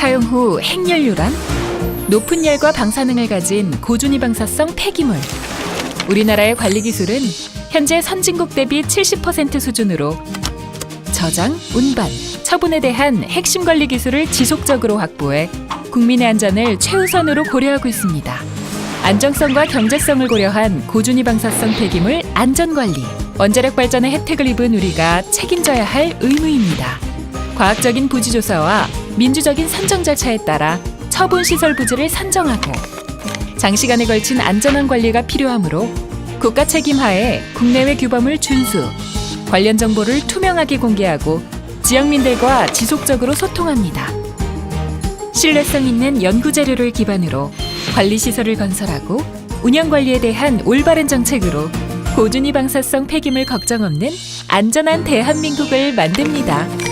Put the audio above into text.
사용 후 핵연료란 높은 열과 방사능을 가진 고준위 방사성 폐기물. 우리나라의 관리 기술은 현재 선진국 대비 70% 수준으로 저장, 운반, 처분에 대한 핵심 관리 기술을 지속적으로 확보해 국민의 안전을 최우선으로 고려하고 있습니다. 안정성과 경제성을 고려한 고준위 방사성 폐기물 안전 관리. 원자력 발전의 혜택을 입은 우리가 책임져야 할 의무입니다. 과학적인 부지 조사와 민주적인 선정 절차에 따라 처분 시설 부지를 선정하고 장시간에 걸친 안전한 관리가 필요하므로 국가 책임하에 국내외 규범을 준수, 관련 정보를 투명하게 공개하고 지역민들과 지속적으로 소통합니다. 신뢰성 있는 연구 자료를 기반으로 관리 시설을 건설하고 운영 관리에 대한 올바른 정책으로 고준위 방사성 폐기물 걱정 없는 안전한 대한민국을 만듭니다.